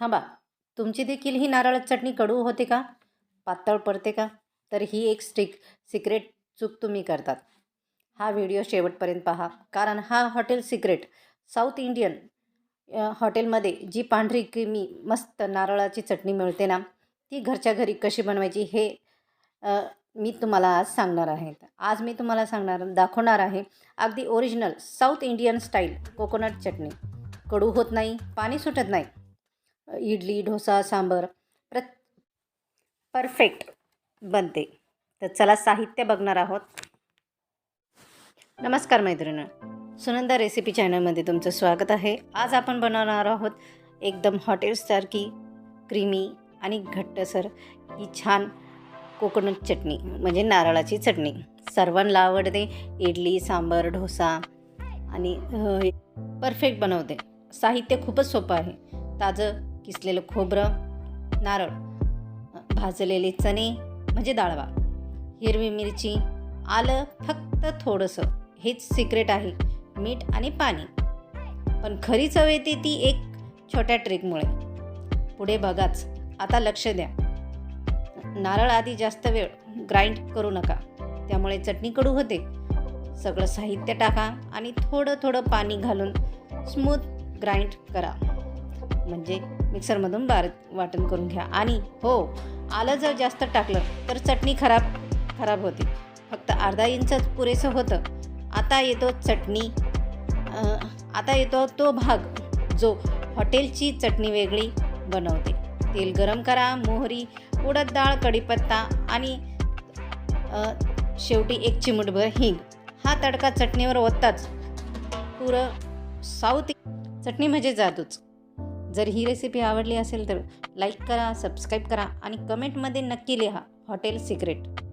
थांबा तुमची देखील ही नारळ चटणी कडू होते का? पातळ पडते का? तर ही एक स्टिक सिक्रेट चूक तुम्ही करतात. हा व्हिडिओ शेवटपर्यंत पहा कारण हा हॉटेल सिक्रेट साऊथ इंडियन हॉटेलमध्ये जी पांढरी क्रिमी मस्त नारळाची चटणी मिळते ना ती घरच्या घरी कशी बनवायची हे मी तुम्हाला आज सांगणार आहे. आज मी तुम्हाला सांगणार दाखवणार आहे अगदी original south Indian style coconut chutney. कडू होत नाही पाणी सुटत नाही. इडली डोसा सांबर प्र परफेक्ट बनते. तर चला साहित्य बघणार आहोत. नमस्कार मैत्रिणी. सुनंदा रेसिपी चॅनलमध्ये तुमचं स्वागत आहे. आज आपण बनवणार आहोत एकदम हॉटेल्ससारखी क्रीमी आणि घट्टसर ही छान कोकोनट चटणी म्हणजे नारळाची चटणी. सर्वांना आवडते. इडली सांबर डोसा आणि परफेक्ट बनवते. साहित्य खूपच सोपं आहे. ताजं किसलेलं खोबरं नारळ भाजलेले चणे म्हणजे डाळवा हिरवी मिरची आलं फक्त थोडंसं. हेच सिक्रेट आहे मीठ आणि पाणी. पण खरी चव येते ती एक छोट्या ट्रिकमुळे पुढे बघाच आता लक्ष द्या. नारळ आधी जास्त वेळ ग्राइंड करू नका. त्यामुळे चटणी कडू होते. सगळं साहित्य टाका आणि थोडं थोडं पाणी घालून स्मूथ ग्राइंड करा. म्हणजे मिक्सरमधून बार वाटण करून घ्या. आणि हो आलं जर जास्त टाकलं तर चटणी खराब खराब होते. फक्त अर्धा इंचच पुरेसं होतं. आता येतो चटणी आता येतो तो भाग जो हॉटेलची चटणी वेगळी बनवते. तेल गरम करा मोहरी उडद डाळ कढीपत्ता आणि शेवटी एक चिमूटभर हिंग. हा तडका चटणीवर ओतताच. पुरं साऊथ चटणी म्हणजे जादूच. जर ही रेसिपी आवडली असेल तर लाईक करा सबस्क्राईब करा आणि कमेंटमध्ये नक्की लिहा हॉटेल सिक्रेट